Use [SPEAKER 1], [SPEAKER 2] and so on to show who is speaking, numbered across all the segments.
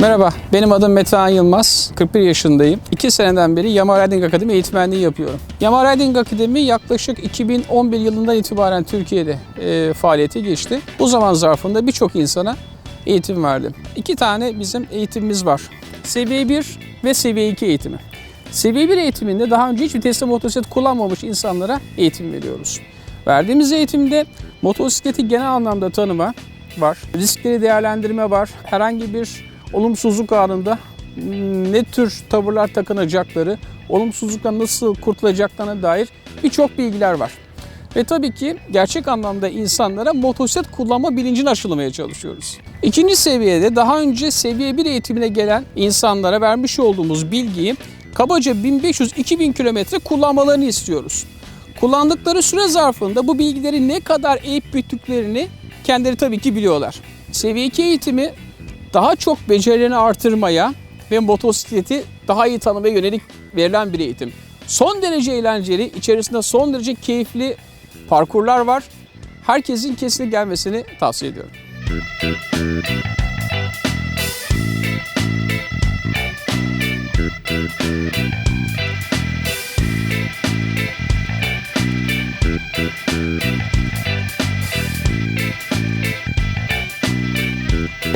[SPEAKER 1] Merhaba, benim adım Metehan Yılmaz. 41 yaşındayım. 2 seneden beri Yamaha Riding Akademi eğitmenliği yapıyorum. Yamaha Riding Akademi yaklaşık 2011 yılından itibaren Türkiye'de e, faaliyete geçti. Bu zaman zarfında birçok insana eğitim verdim. İki tane bizim eğitimimiz var. Seviye 1 ve seviye 2 eğitimi. Seviye 1 eğitiminde daha önce hiç vitesli motosiklet kullanmamış insanlara eğitim veriyoruz. Verdiğimiz eğitimde motosikleti genel anlamda tanıma var. Riskleri değerlendirme var. Herhangi bir olumsuzluk anında ne tür tavırlar takınacakları, olumsuzluktan nasıl kurtulacaklarına dair birçok bilgiler var. Ve tabii ki gerçek anlamda insanlara motosiklet kullanma bilincini aşılamaya çalışıyoruz. İkinci seviyede daha önce seviye 1 eğitimine gelen insanlara vermiş olduğumuz bilgiyi kabaca 1500-2000 kilometre kullanmalarını istiyoruz. Kullandıkları süre zarfında bu bilgileri ne kadar eğip büyüttüklerini kendileri tabii ki biliyorlar. Seviye 2 eğitimi daha çok becerilerini artırmaya ve motosikleti daha iyi tanımaya yönelik verilen bir eğitim. Son derece eğlenceli, içerisinde son derece keyifli parkurlar var. Herkesin kesinlikle gelmesini tavsiye ediyorum.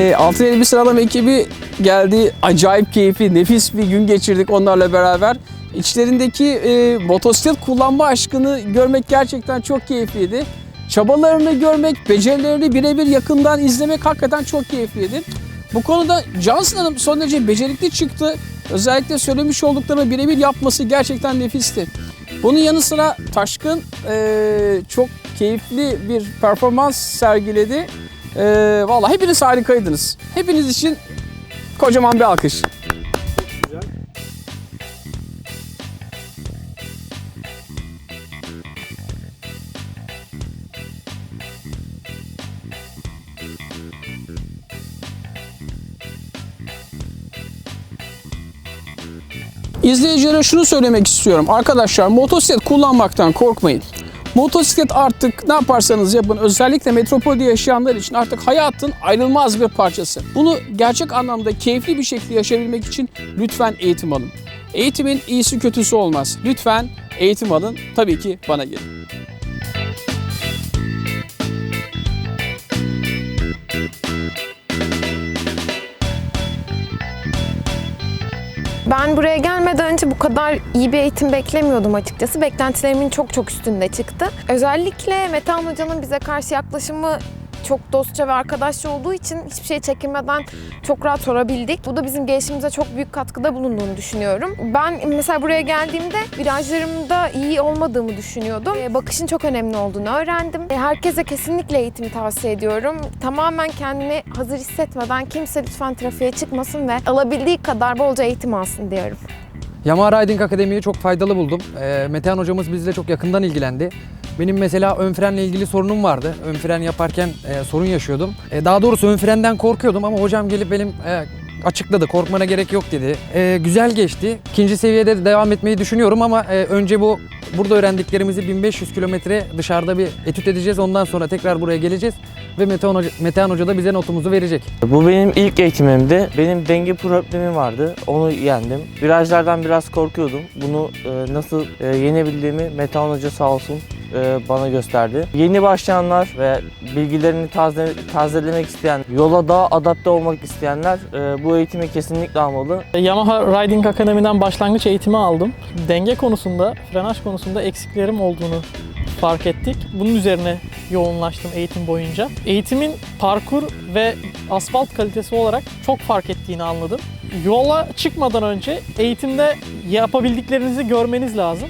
[SPEAKER 1] E, Altın Elbi Sıralama ekibi geldi. Acayip keyifli, nefis bir gün geçirdik onlarla beraber. İçlerindeki e, motosiklet kullanma aşkını görmek gerçekten çok keyifliydi. Çabalarını görmek, becerilerini birebir yakından izlemek hakikaten çok keyifliydi. Bu konuda Johnson Hanım son derece becerikli çıktı. Özellikle söylemiş olduklarını birebir yapması gerçekten nefisti. Bunun yanı sıra Taşkın e, çok keyifli bir performans sergiledi. E, vallahi hepiniz harikaydınız. Hepiniz için kocaman bir alkış. İzleyicilere şunu söylemek istiyorum. Arkadaşlar motosiklet kullanmaktan korkmayın. Motosiklet artık ne yaparsanız yapın özellikle metropolde yaşayanlar için artık hayatın ayrılmaz bir parçası. Bunu gerçek anlamda keyifli bir şekilde yaşayabilmek için lütfen eğitim alın. Eğitimin iyisi kötüsü olmaz. Lütfen eğitim alın. Tabii ki bana gelin.
[SPEAKER 2] Ben buraya gelmeden önce bu kadar iyi bir eğitim beklemiyordum açıkçası. Beklentilerimin çok çok üstünde çıktı. Özellikle Metehan Hoca'nın bize karşı yaklaşımı çok dostça ve arkadaşça olduğu için hiçbir şey çekinmeden çok rahat sorabildik. Bu da bizim gelişimimize çok büyük katkıda bulunduğunu düşünüyorum. Ben mesela buraya geldiğimde virajlarımda iyi olmadığımı düşünüyordum. E, Bakışın çok önemli olduğunu öğrendim. E, Herkese kesinlikle eğitimi tavsiye ediyorum. Tamamen kendini hazır hissetmeden kimse lütfen trafiğe çıkmasın ve alabildiği kadar bolca eğitim alsın diyorum.
[SPEAKER 3] Yamaha Riding Akademi'yi çok faydalı buldum. Ee, Metehan hocamız bizle çok yakından ilgilendi. Benim mesela ön frenle ilgili sorunum vardı. Ön fren yaparken e, sorun yaşıyordum. E, daha doğrusu ön frenden korkuyordum ama hocam gelip benim e, açıkladı. Korkmana gerek yok dedi. E, güzel geçti. İkinci seviyede de devam etmeyi düşünüyorum ama e, önce bu burada öğrendiklerimizi 1500 kilometre dışarıda bir etüt edeceğiz. Ondan sonra tekrar buraya geleceğiz ve Metehan Hoca, Metehan Hoca da bize notumuzu verecek.
[SPEAKER 4] Bu benim ilk eğitimimdi. Benim denge problemim vardı. Onu yendim. Virajlardan biraz korkuyordum. Bunu e, nasıl e, yenebildiğimi Metehan Hoca sağ olsun bana gösterdi. Yeni başlayanlar ve bilgilerini taze, tazelemek isteyen, yola daha adapte olmak isteyenler e, bu eğitimi kesinlikle almalı.
[SPEAKER 5] Yamaha Riding Akademi'den başlangıç eğitimi aldım. Denge konusunda, frenaj konusunda eksiklerim olduğunu fark ettik. Bunun üzerine yoğunlaştım eğitim boyunca. Eğitimin parkur ve asfalt kalitesi olarak çok fark ettiğini anladım. Yola çıkmadan önce eğitimde yapabildiklerinizi görmeniz lazım.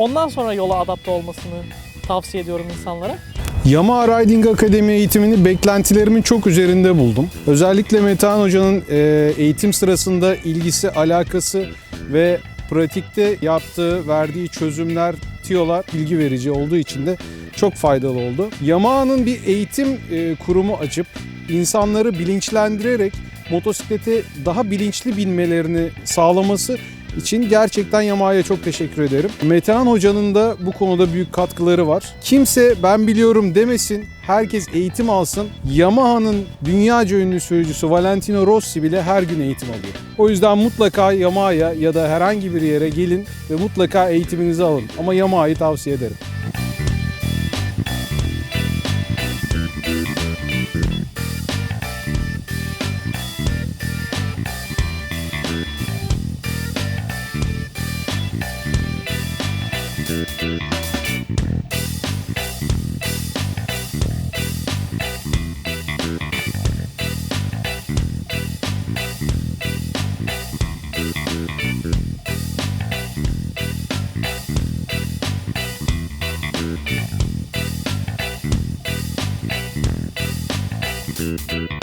[SPEAKER 5] Ondan sonra yola adapte olmasını tavsiye ediyorum insanlara.
[SPEAKER 6] Yamaha Riding Akademi eğitimini beklentilerimin çok üzerinde buldum. Özellikle Metehan Hoca'nın e, eğitim sırasında ilgisi, alakası ve pratikte yaptığı, verdiği çözümler, tiyolar bilgi verici olduğu için de çok faydalı oldu. Yamaha'nın bir eğitim e, kurumu açıp insanları bilinçlendirerek motosikleti daha bilinçli binmelerini sağlaması için gerçekten Yamaha'ya çok teşekkür ederim. Metehan Hoca'nın da bu konuda büyük katkıları var. Kimse ben biliyorum demesin, herkes eğitim alsın. Yamaha'nın dünyaca ünlü sürücüsü Valentino Rossi bile her gün eğitim alıyor. O yüzden mutlaka Yamaha'ya ya da herhangi bir yere gelin ve mutlaka eğitiminizi alın. Ama Yamaha'yı tavsiye ederim. Música